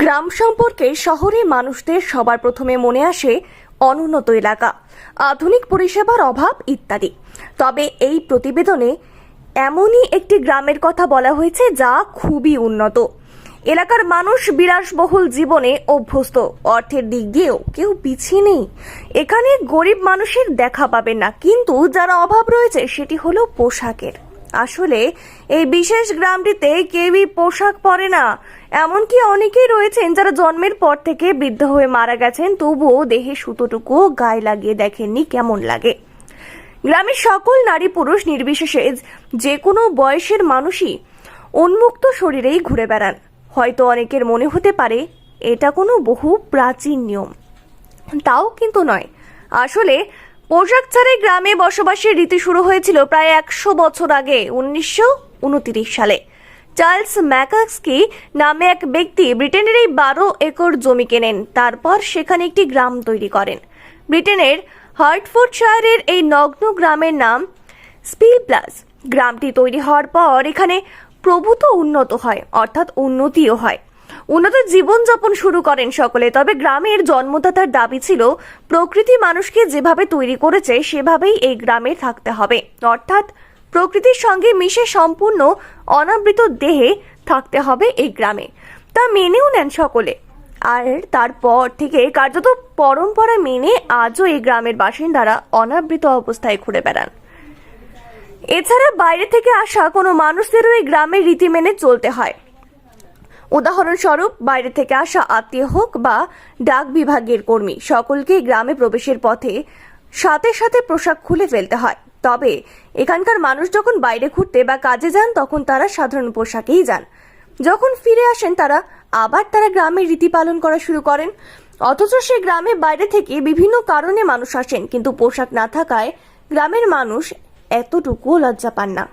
গ্রাম সম্পর্কে শহরে মানুষদের সবার প্রথমে মনে আসে অনুন্নত এলাকা, আধুনিক পরিষেবার অভাব ইত্যাদি। তবে এই প্রতিবেদনে এমনই একটি গ্রামের কথা বলা হয়েছে যা খুবই উন্নত। এলাকার মানুষ বিলাসবহুল জীবনে অভ্যস্ত, অর্থের দিক দিয়েও কেউ পিছিয়ে নেই। এখানে গরিব মানুষের দেখা পাবেন না, কিন্তু যারা অভাব রয়েছে সেটি হলো পোশাকের। আসলে এই বিশেষ গ্রামটিতে কেউই পোশাক পরে না। এমনকি অনেকেই রয়েছেন যারা জন্মের পর থেকে বৃদ্ধ হয়ে মারা গেছেন, তবুও দেহে সুতোটুকু গায়ে লাগিয়ে দেখেননি কেমন লাগে। গ্রামের সকল নারী পুরুষ নির্বিশেষে যে কোনো বয়সের মানুষই উন্মুক্ত শরীরেই ঘুরে বেড়ান। হয়তো অনেকের মনে হতে পারে, এটা কোনো বহু প্রাচীন নিয়ম। তাও কিন্তু নয়। আসলে পোশাক ছাড়াই গ্রামে বসবাসের রীতি শুরু হয়েছিল প্রায় একশো বছর আগে, উনিশশো সালে। চার্লস ম্যাকাক্সকি নামে এক ব্যক্তি ব্রিটেনের এই বারো একর জমি কেনেন, তারপর সেখানে একটি গ্রাম তৈরি করেন। ব্রিটেনের হার্টফোর্ডশায়ারের এই নগ্ন গ্রামের নাম স্পিল প্লাস। গ্রামটি তৈরি হওয়ার পর এখানে প্রভূত উন্নত হয়, অর্থাৎ উন্নতিও হয়। উন্নত জীবনযাপন শুরু করেন সকলে, তবে গ্রামের জন্মদাতার দাবি ছিল, প্রকৃতি মানুষকে যেভাবে তৈরি করেছে, সেভাবেই এই গ্রামে থাকতে হবে। অর্থাৎ, প্রকৃতির সঙ্গে মিশে সম্পূর্ণ অনাবৃত দেহে থাকতে হবে এই গ্রামে। তা মেনেও নেন সকলে। আর তারপর থেকে কার্যত পরম্পরা মেনে আজও এই গ্রামের বাসিন্দারা অনাবৃত অবস্থায় ঘুরে বেড়ান। এছাড়া বাইরে থেকে আসা কোনো মানুষদেরও এই গ্রামের রীতি মেনে চলতে হয়। উদাহরণস্বরূপ, বাইরে থেকে আসা আত্মীয় হোক বা ডাক বিভাগের কর্মী, সকলকেই গ্রামে প্রবেশের পথে সাথে সাথে পোশাক খুলে ফেলতে হয়। তবে এখানকার মানুষ যখন বাইরে ঘুরতে বা কাজে যান, তখন তারা সাধারণ পোশাকেই যান। যখন ফিরে আসেন, তারা আবার তারা গ্রামের রীতি পালন করা শুরু করেন। অথচ সে গ্রামে বাইরে থেকে বিভিন্ন কারণে মানুষ আসেন, কিন্তু পোশাক না থাকায় গ্রামের মানুষ এতটুকুও লজ্জা পান না।